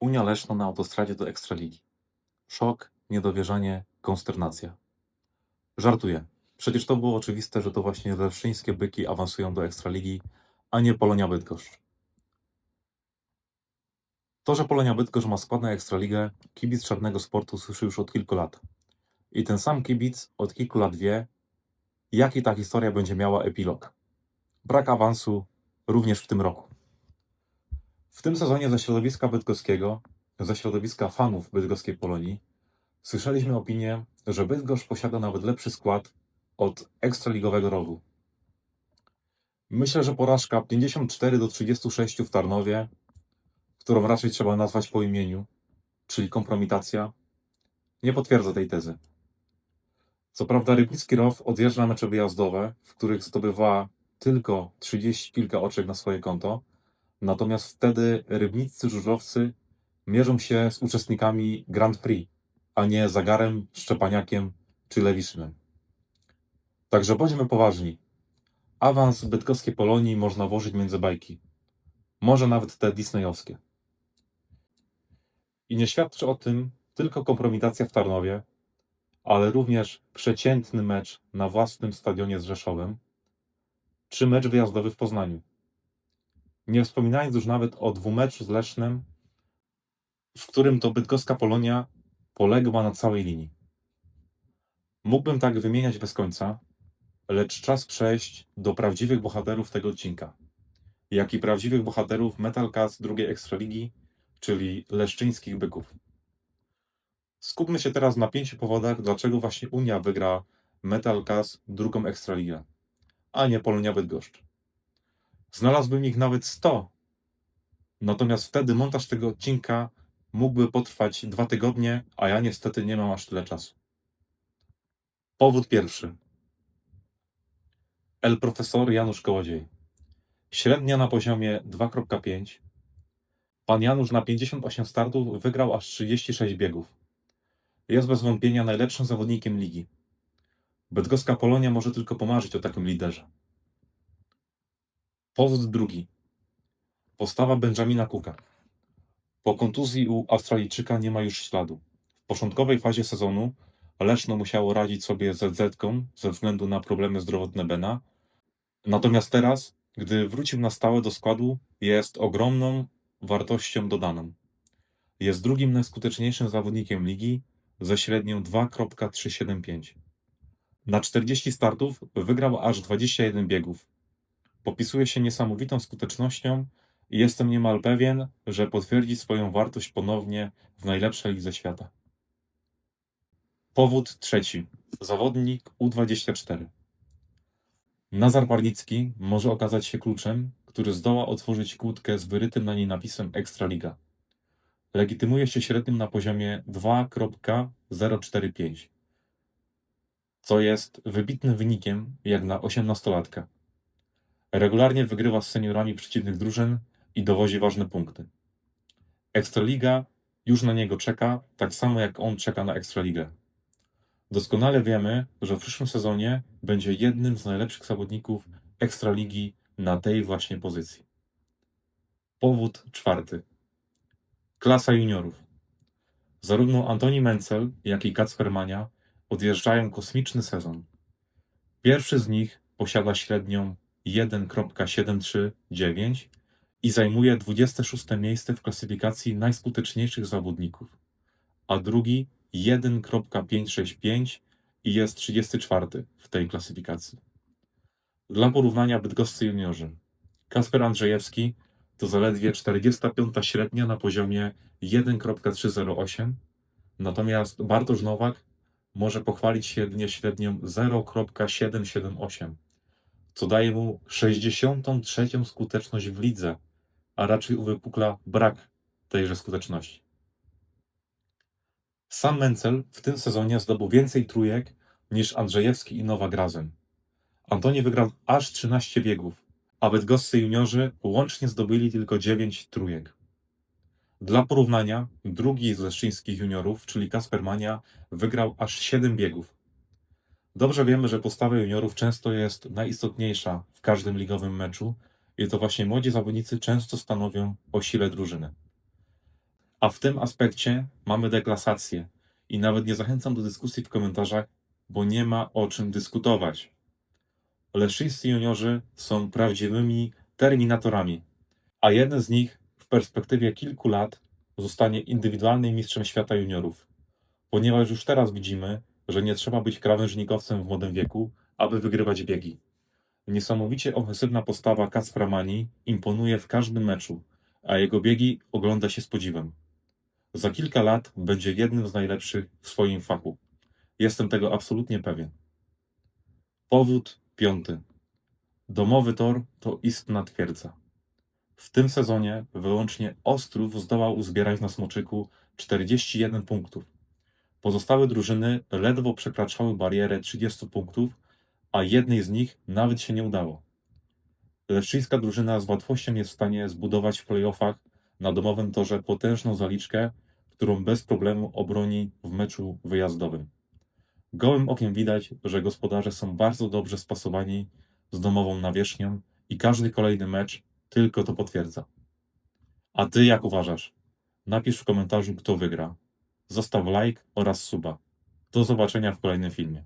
Unia Leszno na autostradzie do Ekstraligi. Szok, niedowierzanie, konsternacja. Żartuję. Przecież to było oczywiste, że to właśnie leszczyńskie byki awansują do Ekstraligi, a nie Polonia Bydgoszcz. To, że Polonia Bydgoszcz ma skład na Ekstraligę, kibic czarnego sportu słyszy już od kilku lat. I ten sam kibic od kilku lat wie, jaki ta historia będzie miała epilog. Brak awansu również w tym roku. W tym sezonie ze środowiska bydgoskiego, ze środowiska fanów bydgoskiej Polonii, słyszeliśmy opinię, że Bydgoszcz posiada nawet lepszy skład od ekstraligowego rogu. Myślę, że porażka 54 do 36 w Tarnowie, którą raczej trzeba nazwać po imieniu, czyli kompromitacja, nie potwierdza tej tezy. Co prawda Rybnicki Row odjeżdża mecze wyjazdowe, w których zdobywa tylko 30 kilka oczek na swoje konto, natomiast wtedy rybniccy żużlowcy mierzą się z uczestnikami Grand Prix, a nie Zagarem, Szczepaniakiem czy Lewiszynem. Także bądźmy poważni. Awans bydgoskiej Polonii można włożyć między bajki. Może nawet te disneyowskie. I nie świadczy o tym tylko kompromitacja w Tarnowie, ale również przeciętny mecz na własnym stadionie z Rzeszowem, czy mecz wyjazdowy w Poznaniu. Nie wspominając już nawet o dwumeczu z Lesznem, w którym to bydgoska Polonia poległa na całej linii. Mógłbym tak wymieniać bez końca, lecz czas przejść do prawdziwych bohaterów tego odcinka, jak i prawdziwych bohaterów Metal Cast drugiej Ekstraligi, czyli leszczyńskich byków. Skupmy się teraz na pięciu powodach, dlaczego właśnie Unia wygra Metal Cast drugą Ekstraligę, a nie Polonia Bydgoszcz. Znalazłbym ich nawet 100, natomiast wtedy montaż tego odcinka mógłby potrwać dwa tygodnie, a ja niestety nie mam aż tyle czasu. Powód pierwszy. El profesor Janusz Kołodziej. Średnia na poziomie 2.5. Pan Janusz na 58 startów wygrał aż 36 biegów. Jest bez wątpienia najlepszym zawodnikiem ligi. Bydgoska Polonia może tylko pomarzyć o takim liderze. Powód drugi. Postawa Benjamina Cooka. Po kontuzji u Australijczyka nie ma już śladu. W początkowej fazie sezonu Leszno musiało radzić sobie z ZZ-ką ze względu na problemy zdrowotne Bena. Natomiast teraz, gdy wrócił na stałe do składu, jest ogromną wartością dodaną. Jest drugim najskuteczniejszym zawodnikiem ligi ze średnią 2.375. Na 40 startów wygrał aż 21 biegów. Popisuje się niesamowitą skutecznością i jestem niemal pewien, że potwierdzi swoją wartość ponownie w najlepszej lidze świata. Powód trzeci. Zawodnik U24. Nazar Parlicki może okazać się kluczem, który zdoła otworzyć kłódkę z wyrytym na niej napisem Ekstraliga. Legitymuje się średnim na poziomie 2.045, co jest wybitnym wynikiem jak na 18-latka. Regularnie wygrywa z seniorami przeciwnych drużyn i dowozi ważne punkty. Ekstraliga już na niego czeka, tak samo jak on czeka na Ekstraligę. Doskonale wiemy, że w przyszłym sezonie będzie jednym z najlepszych zawodników Ekstraligi na tej właśnie pozycji. Powód czwarty. Klasa juniorów. Zarówno Antoni Mencel, jak i Kacper Mania odjeżdżają kosmiczny sezon. Pierwszy z nich posiada średnią 1.739 i zajmuje 26 miejsce w klasyfikacji najskuteczniejszych zawodników, a drugi 1.565 i jest 34 w tej klasyfikacji. Dla porównania bydgoscy juniorzy. Kasper Andrzejewski to zaledwie 45 średnia na poziomie 1.308, natomiast Bartosz Nowak może pochwalić się jedynie średnią 0.778, co daje mu 63 skuteczność w lidze, a raczej uwypukla brak tejże skuteczności. Sam Mencel w tym sezonie zdobył więcej trójek niż Andrzejewski i Nowak razem. Antoni wygrał aż 13 biegów, a bydgoscy juniorzy łącznie zdobyli tylko 9 trójek. Dla porównania, drugi z leszczyńskich juniorów, czyli Kasper Mania, wygrał aż 7 biegów. Dobrze wiemy, że postawa juniorów często jest najistotniejsza w każdym ligowym meczu i to właśnie młodzi zawodnicy często stanowią o sile drużyny. A w tym aspekcie mamy deklasację i nawet nie zachęcam do dyskusji w komentarzach, bo nie ma o czym dyskutować. Leszczyńscy juniorzy są prawdziwymi terminatorami, a jeden z nich w perspektywie kilku lat zostanie indywidualnym mistrzem świata juniorów. Ponieważ już teraz widzimy, że nie trzeba być krawężnikowcem w młodym wieku, aby wygrywać biegi. Niesamowicie ofensywna postawa Kacpra Mani imponuje w każdym meczu, a jego biegi ogląda się z podziwem. Za kilka lat będzie jednym z najlepszych w swoim fachu. Jestem tego absolutnie pewien. Powód piąty. Domowy tor to istna twierdza. W tym sezonie wyłącznie Ostrów zdołał uzbierać na Smoczyku 41 punktów. Pozostałe drużyny ledwo przekraczały barierę 30 punktów, a jednej z nich nawet się nie udało. Leszczyńska drużyna z łatwością jest w stanie zbudować w playoffach na domowym torze potężną zaliczkę, którą bez problemu obroni w meczu wyjazdowym. Gołym okiem widać, że gospodarze są bardzo dobrze spasowani z domową nawierzchnią i każdy kolejny mecz tylko to potwierdza. A ty jak uważasz? Napisz w komentarzu, kto wygra. Zostaw like oraz suba. Do zobaczenia w kolejnym filmie.